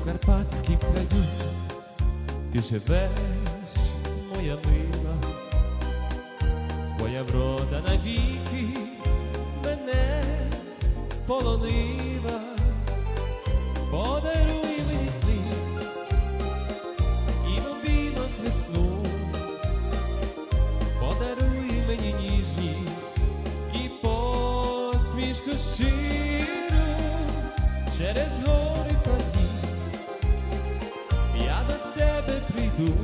у карпатській краю, ти живеш, моя мила, твоя врода навіки мене полонила, подаруй мені сни і новинок весну, подаруй мені ніжність і посмішку щиру. Через гори прийду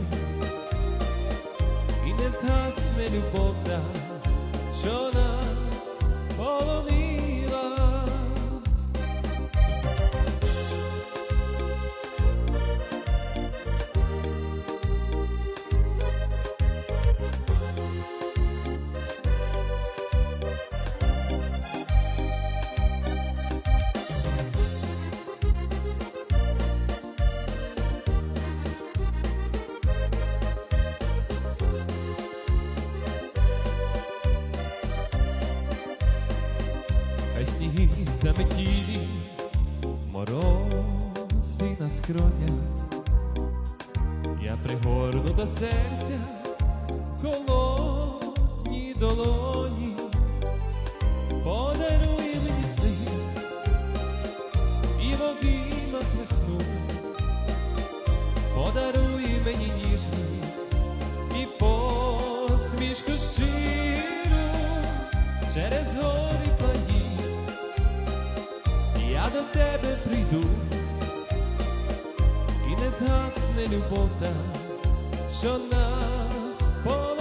і не згасне любов та, що нас сніги заметілі, морози на скронях, я пригорну до серця холодні долоні, подаруй мені сни і в обіймах весну, до тебе прийду, і не згасне любота, що нас повинна.